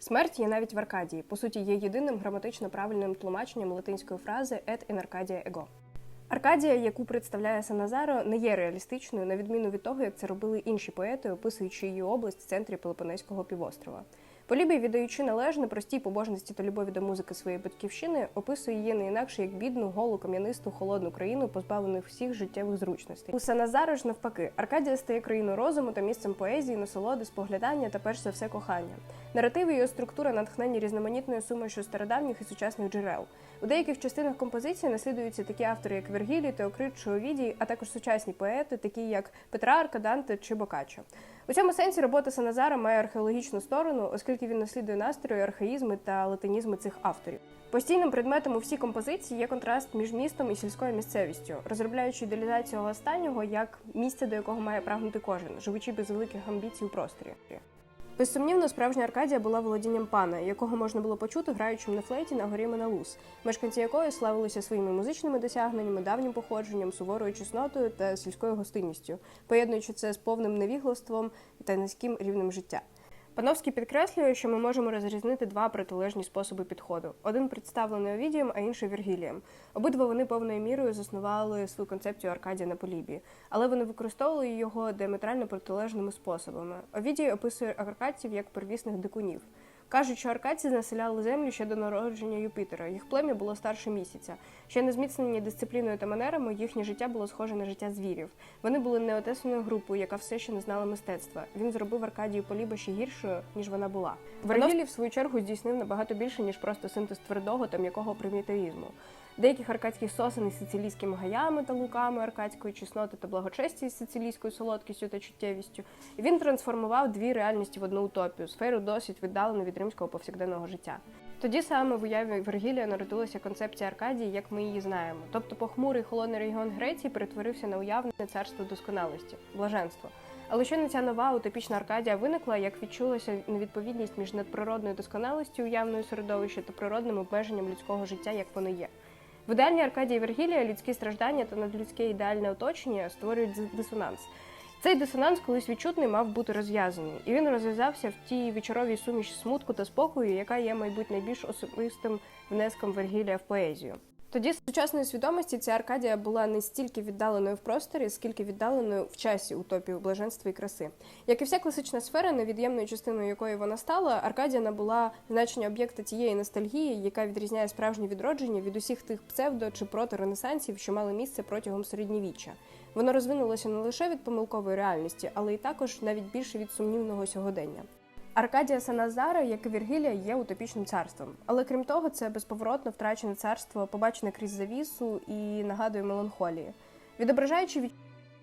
Смерть є навіть в Аркадії. По суті, є єдиним граматично правильним тлумаченням латинської фрази «et in Arcadia ego». Аркадія, яку представляє Саназаро, не є реалістичною, на відміну від того, як це робили інші поети, описуючи її область в центрі Пелопонезького півострова. Полібій, віддаючи належне простій побожності та любові до музики своєї батьківщини, описує її не інакше як бідну, голу, кам'янисту, холодну країну, позбавлених всіх життєвих зручностей. У Саназаро ж навпаки, Аркадія стає країною розуму та місцем поезії, насолоди, споглядання та перш за все кохання. Наративи його структура натхнені різноманітною сумішю стародавніх і сучасних джерел. У деяких частинах композиції наслідуються такі автори, як Вергілій, Теокрит Овідій, а також сучасні поети, такі як Петрарка, Данте чи Бокаччо. У цьому сенсі робота Саназара має археологічну сторону, оскільки він наслідує настрої, архаїзми та латинізми цих авторів. Постійним предметом у всій композиції є контраст між містом і сільською місцевістю, розробляючи ідеалізацію останнього як місця, до якого має прагнути кожен, живучи без великих амбіцій у просторі. Безсумнівно, справжня Аркадія була володінням пана, якого можна було почути граючим на флейті на горі Меналус, мешканці якої славилися своїми музичними досягненнями, давнім походженням, суворою чеснотою та сільською гостинністю, поєднуючи це з повним невіглаством та низьким рівнем життя. Пановський підкреслює, що ми можемо розрізнити два протилежні способи підходу: один представлений Овідієм, а інший Віргілієм. Обидва вони повною мірою заснували свою концепцію Аркадія на Полібії, але вони використовували його діаметрально протилежними способами. Овідій описує аркадців як первісних дикунів. Кажуть, що аркадці населяли землю ще до народження Юпітера. Їх плем'я було старше місяця. Ще не зміцнені дисципліною та манерами, їхнє життя було схоже на життя звірів. Вони були неотесаною групою, яка все ще не знала мистецтва. Він зробив Аркадію Поліба ще гіршою, ніж вона була. Вергілій, в свою чергу, здійснив набагато більше, ніж просто синтез твердого та м'якого примітивізму. Деяких аркадських сосен із сицилійськими гаями та луками аркадської чесноти та благочесті із сицилійською солодкістю та чуттєвістю. І він трансформував дві реальності в одну утопію сферу досить віддалену від римського повсякденного життя. Тоді саме в уяві Вергілія народилася концепція Аркадії, як ми її знаємо. Тобто похмурий холодний регіон Греції перетворився на уявне царство досконалості, блаженство. Але щойно ця нова утопічна Аркадія виникла, як відчулася невідповідність між надприродною досконалістю уявної середовища та природним обмеженням людського життя, як воно є. В ідеальній Аркадії Вергілія людські страждання та надлюдське ідеальне оточення створюють дисонанс. Цей дисонанс, колись відчутний, мав бути розв'язаний, і він розв'язався в тій вечоровій суміші смутку та спокою, яка є, мабуть, найбільш особистим внеском Вергілія в поезію. Тоді сучасної свідомості ця Аркадія була не стільки віддаленою в просторі, скільки віддаленою в часі утопії блаженства і краси. Як і вся класична сфера, невід'ємною частиною якої вона стала, Аркадія набула значення об'єкта тієї ностальгії, яка відрізняє справжнє відродження від усіх тих псевдо чи проторенесансів, що мали місце протягом середньовіччя. Воно розвинулося не лише від помилкової реальності, але й також навіть більше від сумнівного сьогодення. Аркадія Саназара, як і Віргілія, є утопічним царством. Але крім того, це безповоротно втрачене царство, побачене крізь завісу і нагадує меланхолії. Відображаючи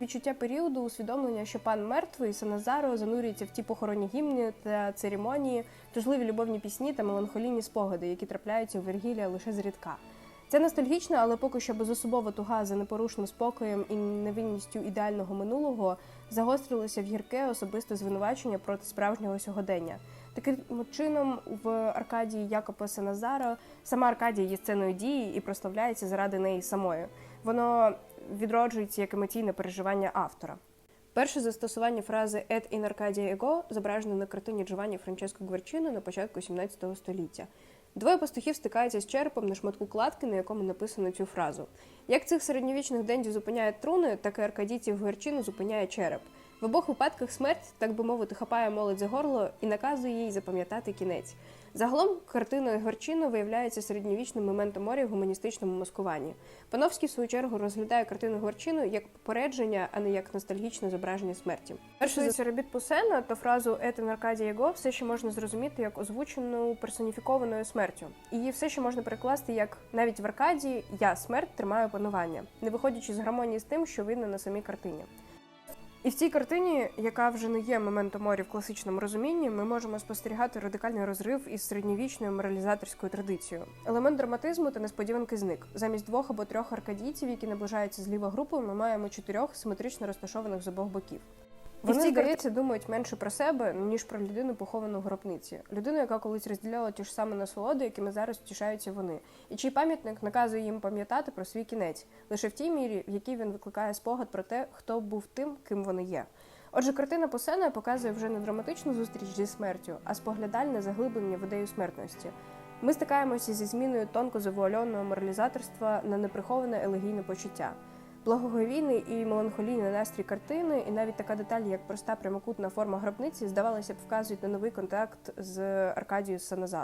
відчуття періоду, усвідомлення, що пан мертвий, Саназаро занурюється в ті похоронні гімни та церемонії, тужливі любовні пісні та меланхолійні спогади, які трапляються у Вергілія лише зрідка. Це ностальгічна, але поки що безособова туга за непорушним спокоєм і невинністю ідеального минулого загострилося в гірке особисте звинувачення проти справжнього сьогодення. Таким чином, в Аркадії Якопа Сеназара сама Аркадія є сценою дії і прославляється заради неї самої. Воно відроджується як емоційне переживання автора. Перше застосування фрази «et in Arcadia ego» зображено на картині Джованні Франческо Гверчино на початку 17 століття. Двоє пастухів стикаються з черепом на шматку кладки, на якому написано цю фразу. Як цих середньовічних дендів зупиняють труни, так і аркадійців герчину зупиняє череп. В обох випадках смерть, так би мовити, хапає молодь за горло і наказує їй запам'ятати кінець. Загалом картина Горчино виявляється середньовічним моментом моря в гуманістичному маскуванні. Пановський, в свою чергу, розглядає картину Горчино як попередження, а не як ностальгічне зображення смерті. Перше за робіт Пусена, то фразу «Етен Аркадія Го» все ще можна зрозуміти як озвучену персоніфікованою смертю. Її все ще можна перекласти як навіть в Аркадії я смерть тримаю панування, не виходячи з гармонії з тим, що видно на самій картині. І в цій картині, яка вже не є моментом морі в класичному розумінні, ми можемо спостерігати радикальний розрив із середньовічною моралізаторською традицією. Елемент драматизму та несподіванки зник. Замість двох або трьох аркадійців, які наближаються зліва групи, ми маємо чотирьох симетрично розташованих з обох боків. Вони, здається, думають менше про себе, ніж про людину, поховану в гробниці. Людину, яка колись розділяла ті ж самі насолоди, якими зараз втішаються вони, і чий пам'ятник наказує їм пам'ятати про свій кінець, лише в тій мірі, в якій він викликає спогад про те, хто був тим, ким вони є. Отже, картина Посена показує вже не драматичну зустріч зі смертю, а споглядальне заглиблення в ідею смертності. Ми стикаємося зі зміною тонко завуальованого моралізаторства на неприховане елегійне почуття. Благоговійний і меланхолійний настрій картини, і навіть така деталь, як проста прямокутна форма гробниці, здавалося б, вказують на новий контакт з Аркадією Саназар.